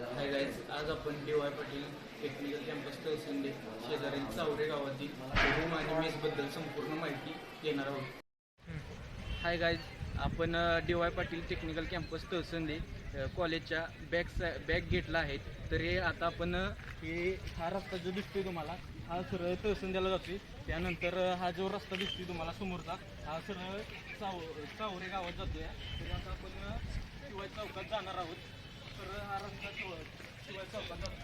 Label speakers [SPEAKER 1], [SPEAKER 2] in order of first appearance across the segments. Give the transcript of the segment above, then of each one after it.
[SPEAKER 1] हाय guys आज आपण D Y Patil technical campus तहसीलने शेजारील चावरे गावातील रूम आणि मेसबद्दल संपूर्ण माहिती देणार आहोत. हाय गाईज आपण D Y Patil technical campus तहसीलने कॉलेजच्या बॅक साय बॅक गेटला आहेत. तर हे आता आपण हे हा रस्ता जो दिसतोय तुम्हाला हा सरळ तहसीलला जातोय. त्यानंतर हा जो रस्ता दिसतोय तुम्हाला समोरचा हा सरळ चाव चावरे गावात जातोय. तर आता आपण शिवाय चौकात जाणार आहोत. तर हा रस्ता शिवाय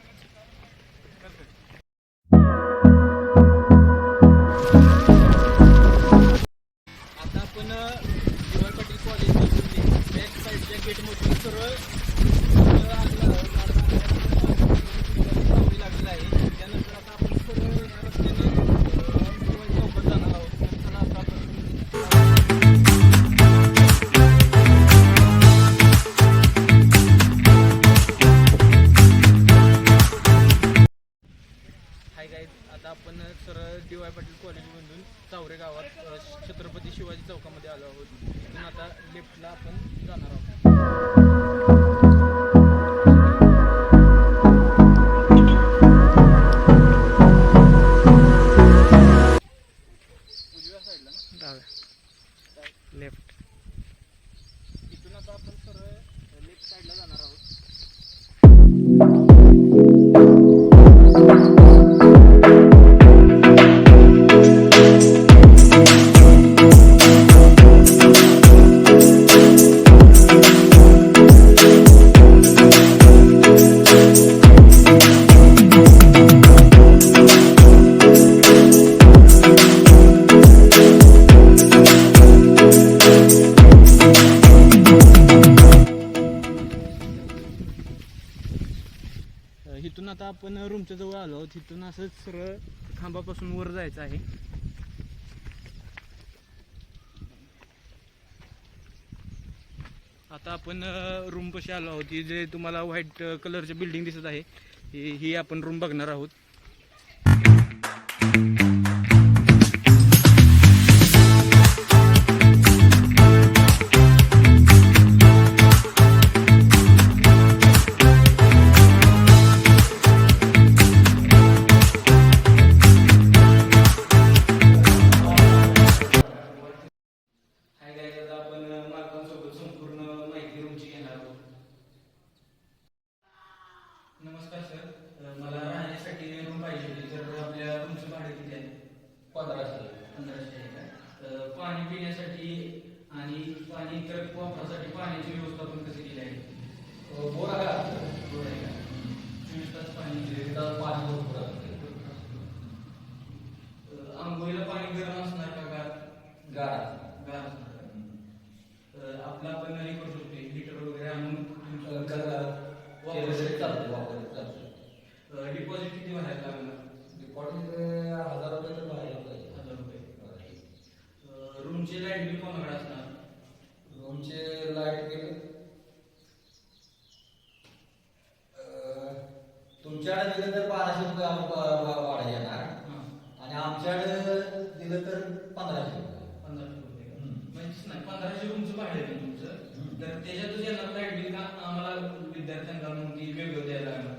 [SPEAKER 1] आता आपण सरळ डी वाय पाटील कॉलेजमधून चावरे गावात छत्रपती शिवाजी चौकामध्ये आलो आहोत. इथून आता लेफ्टला आपण जाणार आहोत. आपण रूमच्या जवळ आलो आहोत. तिथून असंच सरळ खांबापासून वर जायचं आहे. आता आपण रूम कशी आलो आहोत. ही जे तुम्हाला व्हाईट कलरची बिल्डिंग दिसत आहे ही ही आपण रूम बघणार आहोत.
[SPEAKER 2] पंधराशे
[SPEAKER 1] पंधराशे आहे पाणी पिण्यासाठी आणि पाणी इतर वापरासाठी पाण्याची व्यवस्था पण कशी केली आहे?
[SPEAKER 2] बोर आहे का?
[SPEAKER 1] बरं आहे का? चोवीस तास पाणी
[SPEAKER 2] पाणी भरपूर आहे.
[SPEAKER 1] अ, आंघोळीला पाणी गरम असणार का गार
[SPEAKER 2] गार
[SPEAKER 1] गार असणार का? अ, आपलं आपण हे करू शकतो हिटर वगैरे आणून तुमचं
[SPEAKER 2] केलं तरी चालते वापरलं चालते
[SPEAKER 1] डिपॉझिट किती भरायला लागणार
[SPEAKER 2] डिपॉझिट हजार रुपये तर भरायला पाहिजे
[SPEAKER 1] हजार रुपये रूमची लाइट बिल कोणाकडे असणार?
[SPEAKER 2] रूमचे लाइट बिल तुमच्याकडे दिलं तर बाराशे रुपये आम्ही वा- वा- भाडं येणार आणि आमच्याकडे दिलं तर पंधराशे रुपये.
[SPEAKER 1] पंधराशे रुपये. का?
[SPEAKER 2] हम्म.
[SPEAKER 1] म्हणजे नाही पंधराशे रूमचं भाडं आहे तुमचं. तर त्याच्यातच येणार लाइट बिल का आम्हाला विद्यार्थ्यांना वेगळं द्यायला लागणार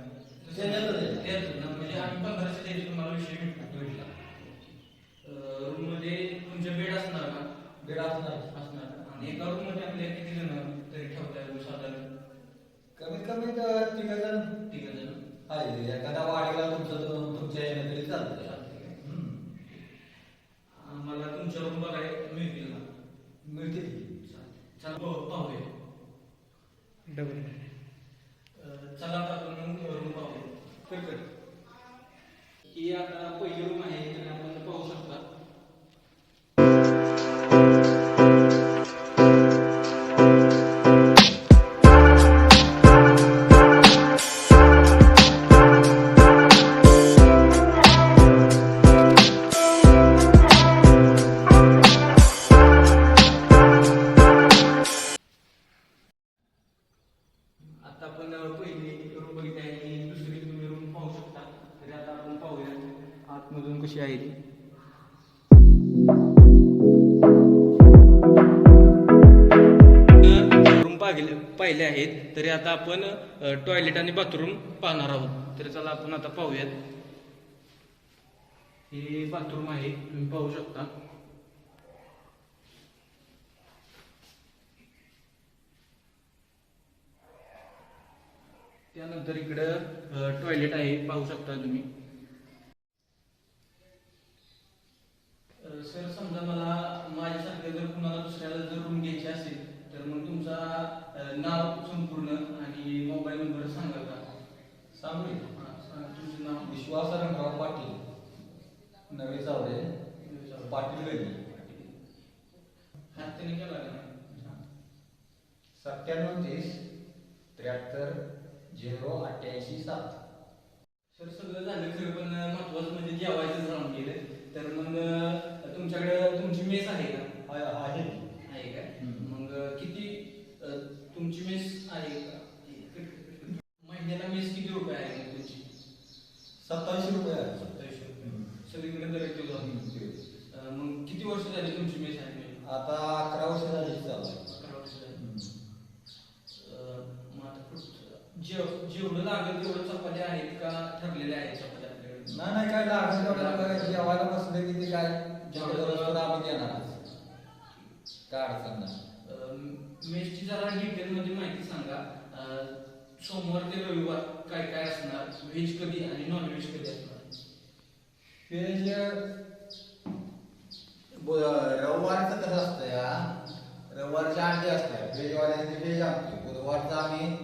[SPEAKER 2] त्याच्यातच आहे.
[SPEAKER 1] त्यातच ना म्हणजे आम्ही पंधराशे द्यायचे तुम्हाला विषय भेटला
[SPEAKER 2] भेटला
[SPEAKER 1] रूममध्ये तुमचे बेड असणार का
[SPEAKER 2] बेड असणार
[SPEAKER 1] असणार का? आणि एका रूममध्ये आपल्या किती जण तरी ठेवता येईल साधारण
[SPEAKER 2] कमीत कमी तिघ जण
[SPEAKER 1] तिघ जण
[SPEAKER 2] आहे एखादा वाडीला तुमचं तो- तुमच्या येणं तरी चालतंय.
[SPEAKER 1] आम्हाला तुमच्या रूम बघायला मिळतील ना?
[SPEAKER 2] मिळतील.
[SPEAKER 1] चला हो, पाहूया.
[SPEAKER 3] डबल.
[SPEAKER 1] आहेत तरी आता आपण टॉयलेट आणि बाथरूम पाहणार आहोत. तर चला आपण आता पाहूयात. हे बाथरूम आहे तुम्ही पाहू शकता. त्यानंतर इकडं टॉयलेट आहे पाहू शकता तुम्ही अ, सर समजा मला माझ्यासारख्या जर कुणाला दुसऱ्याला जर रूम घ्यायची असेल तर मग तुमचा अ, नाव संपूर्ण आणि मोबाईल नंबर सांगा का
[SPEAKER 2] सांगू
[SPEAKER 1] सांगा तुमचं नाव.
[SPEAKER 2] विश्वास रंगराव पाटील. नवे चावडे पाटील गली
[SPEAKER 1] हात केला
[SPEAKER 2] सत्त्याण्णव तीस त्र्याहत्तर झिरो अठ्ठ्याऐंशी सात.
[SPEAKER 1] सर सगळं झालं खरं पण महत्वाचं म्हणजे जेवायचं राहून गेलं. तर मग तुमच्याकडे तुमची मेस आहे का.
[SPEAKER 2] आहे
[SPEAKER 1] का
[SPEAKER 2] हम्म.
[SPEAKER 1] मग किती अ, तुमची मेस आहे का महिन्याला मेस किती रुपये आहे मग तुमची
[SPEAKER 2] सत्तावीसशे रुपये आहे.
[SPEAKER 1] सत्तावीसशे रुपये
[SPEAKER 2] हम्म.
[SPEAKER 1] सगळीकडे दर एक दिवस
[SPEAKER 2] हम्म.
[SPEAKER 1] अ, मग किती वर्ष झाली तुमची मेस आहे
[SPEAKER 2] आता अकरा वर्ष झाली चालू आहे.
[SPEAKER 1] अकरा वर्ष झाली
[SPEAKER 2] हम्म.
[SPEAKER 1] अ, मग आता पुढचं जेव जेवढं लागेल तेवढं चपात्या आहेत का ठरलेल्या आहेत चपात्या
[SPEAKER 2] नाही नाही काय लागेल तेवढं जेवायला बसलं की ते काय जेवढं आम्ही देणार काय अडचण नाही.
[SPEAKER 1] मेसची जरा डिटेल मध्ये माहिती सांगा. सोमवार ते रविवार काय काय असणार? व्हेज कधी आणि नॉन व्हेज कधी असणार?
[SPEAKER 2] व्हेज रविवारचं कसं असतं या? रविवारचे अंडे असतात. व्हेजवाल्यांचे व्हेज आणतो बुधवारचं आम्ही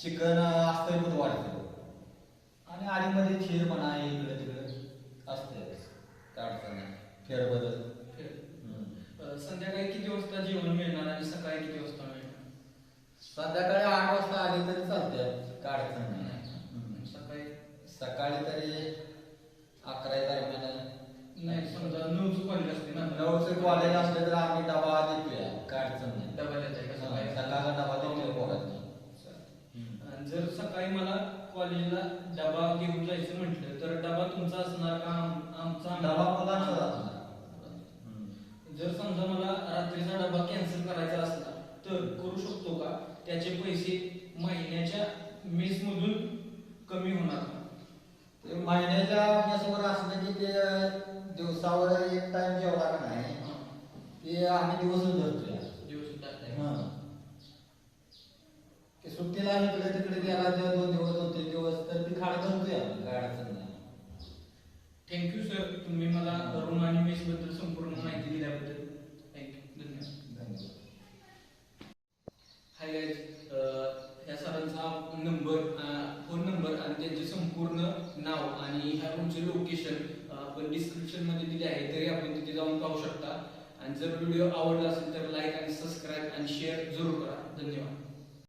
[SPEAKER 2] चिकन असतं बुधवारचं. आणि आडीमध्ये खीर म्हणा इकडे तिकडे असते काय अडचण नाही. फेरबदल
[SPEAKER 1] संध्याकाळी किती वाजता जेवण मिळणार आणि सकाळी किती वाजता मिळणार?
[SPEAKER 2] संध्याकाळी आठ वाजता आली तरी चालते काय अडचण नाही हम्म.
[SPEAKER 1] सकाळी
[SPEAKER 2] सकाळी तरी अकरा दरम्यान
[SPEAKER 1] नाही समजा नऊच कॉलेज असते ना
[SPEAKER 2] नऊचं कॉलेज असलं तर आम्ही डबा देतोय काय अडचण नाही
[SPEAKER 1] डबा द्यायचा का सकाळी
[SPEAKER 2] सकाळचा डबा देतोय पोरांना
[SPEAKER 1] आणि जर सकाळी मला कॉलेजला डबा घेऊन जायचं म्हटलं तर डबा तुमचा असणार का आम- आमचा
[SPEAKER 2] डबा मुलांचा असणार.
[SPEAKER 1] जर समजा मला रात्रीचा डबा कॅन्सल करायचा असला तर करू शकतो का त्याचे पैसे महिन्याच्या मेस मधून कमी होणार का?
[SPEAKER 2] महिन्याच्या मेसवर असलं की ते दिवसावर एक टाइम जेवला का नाही. ते आम्ही दिवसच धरतोय
[SPEAKER 1] दिवस टाकलाय.
[SPEAKER 2] ते सुट्टीला इकडे तिकडे गेला जेव्हा दोन दिवस दोन तीन दिवस तर ती खाड धरतोय आम्ही काय अडचण नाही.
[SPEAKER 1] थँक्यू सर तुम्ही मला रूम आणि मेस बद्दल संपूर्ण माहिती दिल्याबद्दल. थँक्यू धन्यवाद.
[SPEAKER 2] धन्यवाद.
[SPEAKER 1] हाय गाईज ह्या सरांचा नंबर फोन नंबर आणि त्यांचे संपूर्ण नाव आणि ह्या रूमचे लोकेशन आपण डिस्क्रिप्शनमध्ये दिले आहे तरी आपण तिथे जाऊन पाहू शकता. आणि जर व्हिडिओ आवडला असेल तर लाईक आणि सबस्क्राईब आणि शेअर जरूर करा. धन्यवाद.